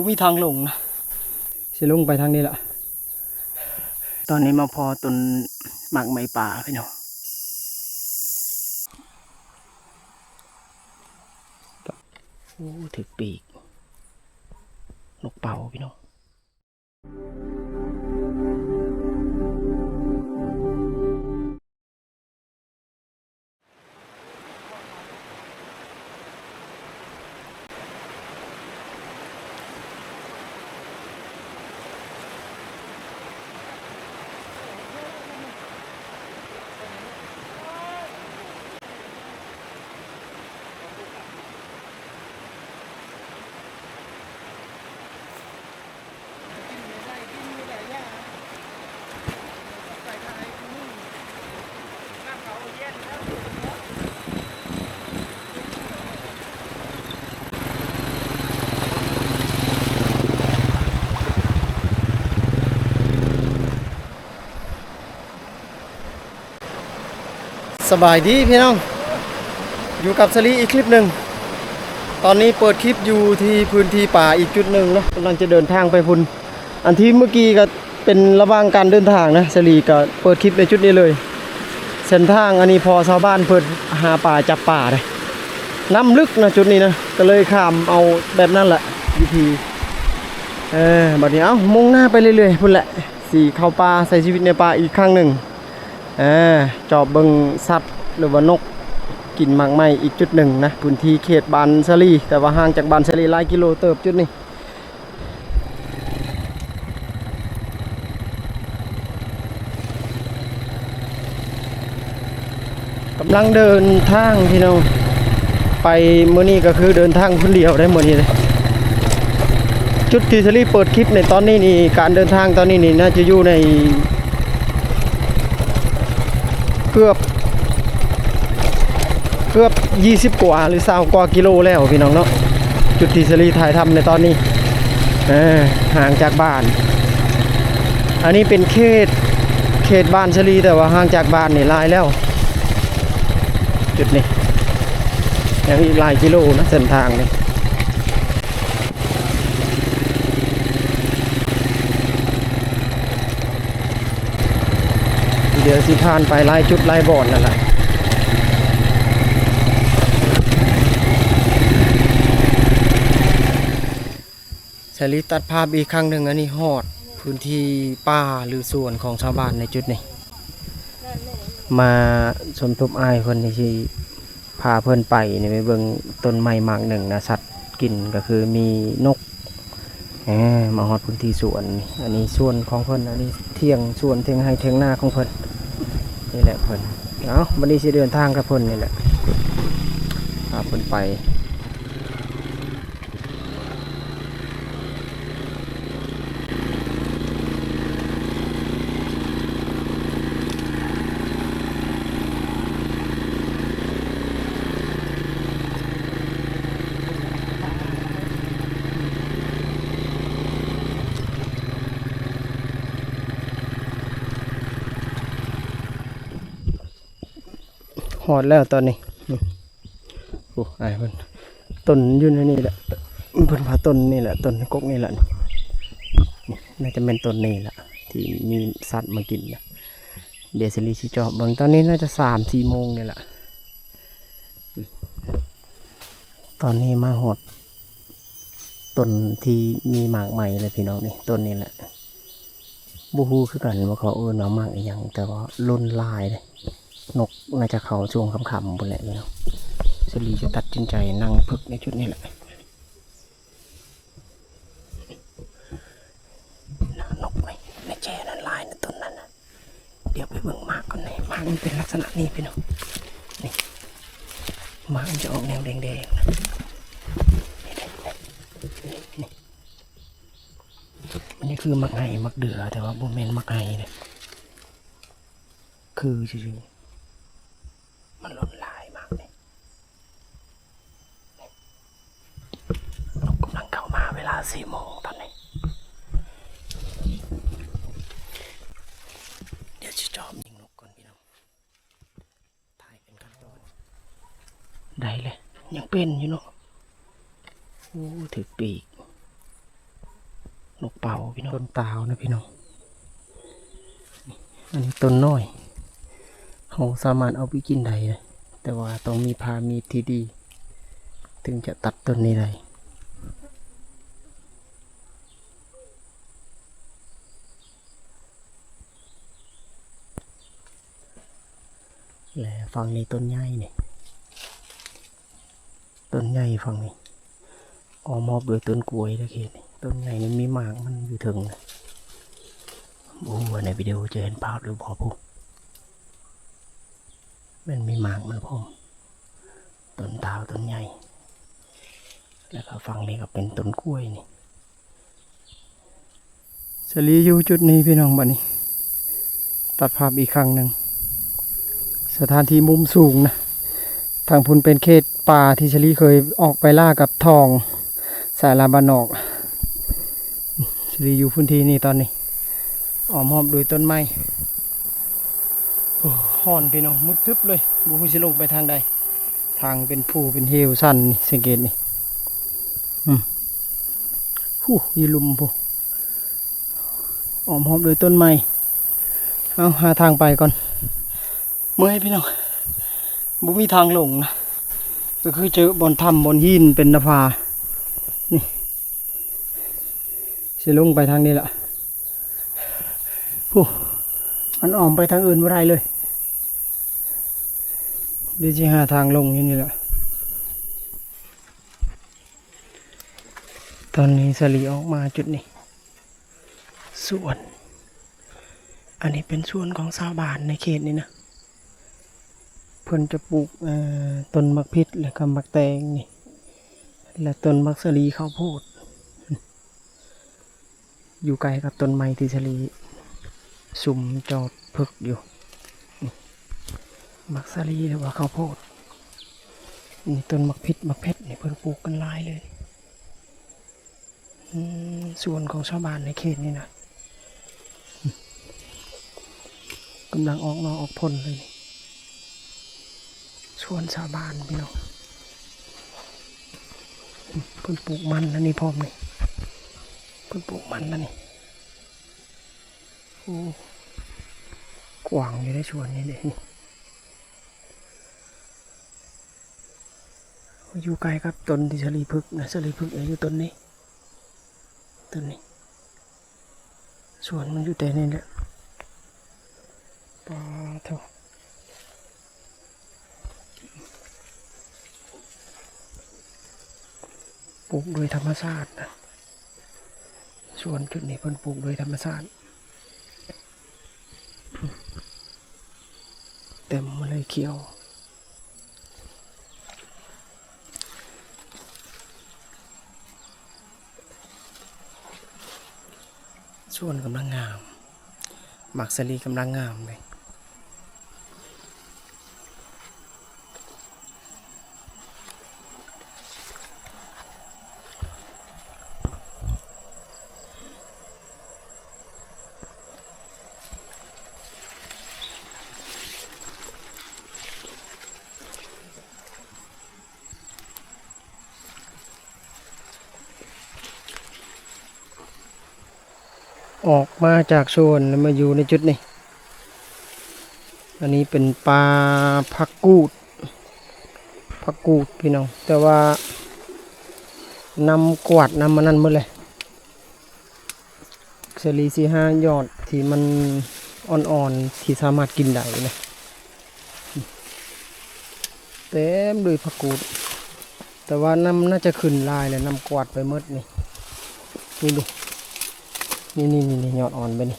บุมีทางลงนะสิลงไปทางนี้ละตอนนี้มาพอต้นหมากไม้ป่าพี่น้องโอ้ถึกปีกนกเป่าพี่น้อง สบายดีพี่น้อง อยู่กับสลีอีกคลิปหนึ่ง ตอนนี้เปิดคลิปอยู่ที่พื้นที่ป่าอีกจุดหนึ่งนะกำลังจะเดินทางไปพุ่นอันที่เมื่อกี้ก็เป็นระหว่างการเดินทางนะสลีก็เปิดคลิปในจุดนี้เลย เส้นทางอันนี้พอชาวบ้านเปิดหาป่าจับป่าเลยน้ำลึกนะจุดนี้นะก็เลยข้ามเอาแบบนั้นแหละวิธีเออบัดนี้เอ้ามุ่งหน้าไปเรื่อยๆพุ่นแหละสี่เข้าป่าใส่ชีวิตในป่าอีกครั้งหนึ่ง อ่าจอบเบิงสัตว์หรือว่านกกินมากไม้อีกจุดหนึ่งนะพื้นที่เขตบานสลีแต่ว่าห่างจากบานสลีหลายกิโลเติบจุดนี้กำลังเดินทางพี่น้องไปเมื่อนี้ก็คือเดินทางคนเดียวได้เมื่อนี้เลยจุดที่สลีเปิดคลิปในตอนนี้นี่การเดินทางตอนนี้นี่น่าจะอยู่ใน เกือบ เกือบ 20 กว่าหรือ20กว่ากิโลแล้วพี่น้องเนาะจุดที่สลีถ่ายทำในตอนนี้ห่างจากบ้าน อันนี้เป็นเขตเขตบ้านสลีแต่ว่าห่างจากบ้านนี่ลายแล้ว จุดนี้ยังอีกหลายกิโลนะเส้นทางนี่ ดี๋ยวสิผ่านไปลายจุดลายบ่อนนั่นแหละสลิตัดภาพอีกครั้งหนึ่งอันนี้ฮอดพื้นที่ป่าหรือส่วนของชาวบ้านในจุดนี้ มาสมทบอายคนที่พาเพื่อนไปนี่ไปเบิ่งต้นไม้มากหนึ่งนะสัตว์กินก็คือมีนกแหมาฮอดพื้นที่สวน อันนี้ส่วนของเพิ่อนอันนี้เที่ยงส่วนเที่ยงให้เที่ยงหน้าของเพิ่อน นี่แหละเพิ่นเอาวันนี้สิเดินทางกับเพิ่นนี่แหละพาเพิ่นไป อดแล้วตอนนี้โอ้ไอ้เพิ่นต้นอยืนนี่แหละเพิ่นพาต้นนี่แหละต้นกกนี่แหละนี่นี่น่าจะเป็นต้นนี่แหละที่มีสัตว์มากินนะเดี๋ยวสิริชิจอบเบิ่งตอนนี้น่าจะสามสี่โมงนี่แหละตอนนี้มาหอดต้นที่มีหมากใหม่เลยพี่น้องนี่ต้นนี้แหละบูฮูคือกันว่าเขาเออเนาหมากอหย่างแต่ว่าล้นลายเลย นกน่าจะเขาช่วงคำๆบนแหละพี่น้องสลีจะตัดสินใจนั่งพึกในชุดนี้แหละนกในในแจนั่นลายในต้นนั้นนะเดี๋ยวไปเบิ่งมากก่อนเลยมากมันเป็นลักษณะนี้พี่น้องนี่มากมันจะออกแนวแดงๆนะนี่นี่นี่อันนี้คือมักไห้มักเดือแต่ว่าโบเมนมักไห้เนี่ยคือจริงๆ มันล้นลายมากเลยนกกำลังเข้ามาเวลา สี่โมงตอนนี้ เดี๋ยวจะจอมยิงนกก่อนพี่น้องถ่ายเป็นขั้นตอนได้เลย ยังเป็นอยู่เนาะโอ้ถือปีก นกเป่าพี่น้อง ต้นตาวนะพี่น้องนี่อันนี้ต้นน้อยเขาสามารถเอาไปกินได้นะแต่ว่าต้องมีพามีดที่ดี ถึงจะตัดต้นนี้ได้ และฝั่งนี้ต้นใหญ่นี่ต้นใหญ่ฝั่งนี้ออมอบโดวยต้นกล้วยตะเคียนนี่ต้นใหญ่นี่มีหมากมันอยู่ถึงโอ้ในวิดีโอจะเห็นภาพหรือพอพูมันมีหมากมันพอมต้นตาวต้นใหญ่ แล้วก็ฝั่งนี้ก็เป็นต้นกล้วยนี่สลีอยู่จุดนี้พี่น้องบัดนี้ ตัดภาพอีกครั้งหนึ่ง สถานที่มุมสูงนะทางพุนเป็นเขตป่าที่ชลีเคยออกไปล่ากับทองสายลาบานอกชลีอยู่พื้นที่นี่ตอนนี้ออมหอบโดยต้นไม้ห่อนพี่น้องมุดทึบเลยบุคุสิลงไปทางใด ทางเป็นผู้เป็นเฮวสั้นนี่สังเกตนี่อืมผู้ยีลุมผู้ออมหอบโดยต้นไม้เอาหาทางไปก่อน เมื่อยพี่น้องบุมีทางลงนะก็คือเจอบนถ้ำบนหินเป็นนภานี่สิลงไปทางนี้แหละผู้มันออมไปทางอื่นไม่ได้เลยเดี๋ยวจะหาทางลงนี่นี่แหละตอนนี้สลีออกมาจุดนี้สวน อันนี้เป็นสวนของชาวบ้านในเขตนี้นะ พิ่นจะปลูกต้นมักพิษแล้วก็มักแตงนี่และต้นมักสลีข้าวโพด อยู่ไกลกับต้นไม้ที่สลีสุ่มจอดพึกอยู่มักสลีหรือว่าข้าวโพดนี่ต้นมักพิษมักเพชรนี่เพิ่นปลูกกันหลายเลยส่วนของชาวบ้านในเขตนี่นะกำลังออกนอกออกผลเลยนี่ วนชาวบ้านพี่น้องเพิ่นปลูกมันแล้วนี่พร้อมนี่เพิ่นปลูกมันแล้วนี่โอ้กว้างอยู่ในชวนนี่เลยนี่อยู่ใกล้กับต้นที่สลีพึกษ์นะสลีพึกษ์อยู่ต้นนี้ต้นนี้สวนมันอยู่แต่นี่แหละปลาเท่า ปลูกโดยธรรมชาตินะส่วนจุดนี้เพิ่นปลูกโดยธรรมชาติ เต็มมาเลยเขียวส่วนกำลังงามหมักสลีกำลังงามเลย ออกมาจากโซนแล้วมาอยู่ในจุดนี้ อันนี้เป็นปลาพักกูดพักกูดพี่น้อง แต่ว่านำกวาดนำมันนั่นหมดเลยเซรีสีห้ายอดที่มันอ่อนๆที่สามารถกินได้นะเต็มด้วยพักกูด แต่ว่าน้ำน่าจะขึ้นลายเลยน้ำกวาดไปหมดนี่นี่ดู นี่นี่นี่นี่ยอดอ่อนไปนี่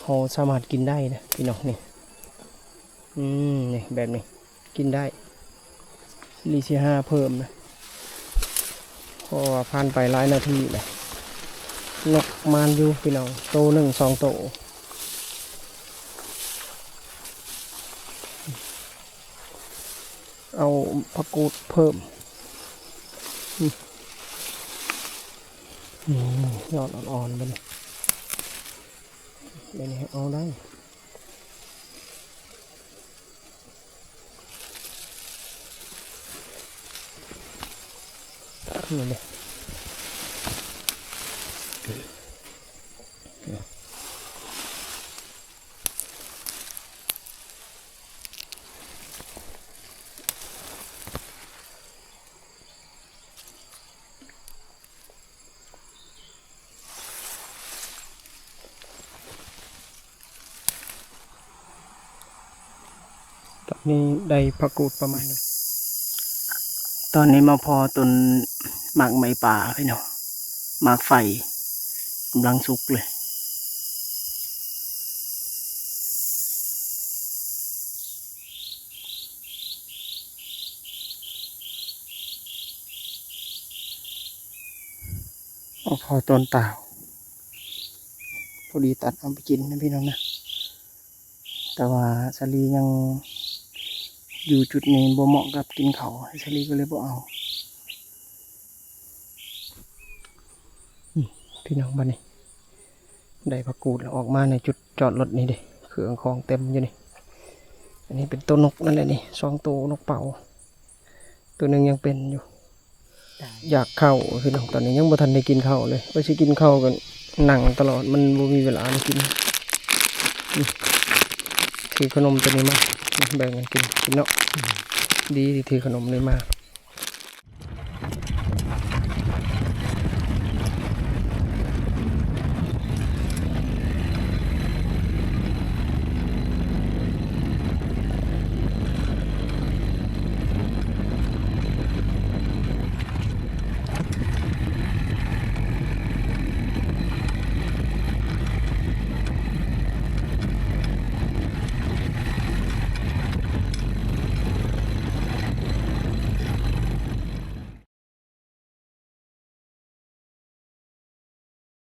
เขาสามารถกินได้นะพี่น้องนี่อืมนี่แบบนี้กินได้ลีซีห้าเพิ่มนะพราะว่าผ่านไปหลายนาทีเลยนกมานอยู่พี่น้องโตหนึ่งสองโตเอาผักกูดเพิ่ม ยอดอ่อนๆไปเลยเดี๋ยวนี้เอาได้นี่เลย นนี้ได้ผักกูดประมาณนี้ตอนนี้มาพอต้นหมากไม้ป่าพี่น้องหมากไฟกำลังสุกเลยเอาพอต้นเต่าพอดีตัดเอาไปกินนะพี่น้องนะ แต่ว่าสลียัง อยู่จุดนี้บ่เหมาะกับกินเขาวสลีก็เลยบ่เอาอืมพี่น้องบ้านนี้ได้ผักกูดแล้วออกมาในจุดจอดรถนี่เดิเครื่องของเต็มอยู่นี่อันนี้เป็นตัวนกนั่นแหละนี่สองตัวนกเป่า ตัวหนึ่งยังเป็นอยู่ อยากเข้าพี่น้องตอนนี้ยังบ่ทันได้กินข้าวเลยว่าสิกินข้าวกันนั่งตลอดมันบ่มีเวลาได้กินอืมถือขนมตัวนี้มา แบ่งกันกินกินเนาะดีที่ถือขนมเลยมา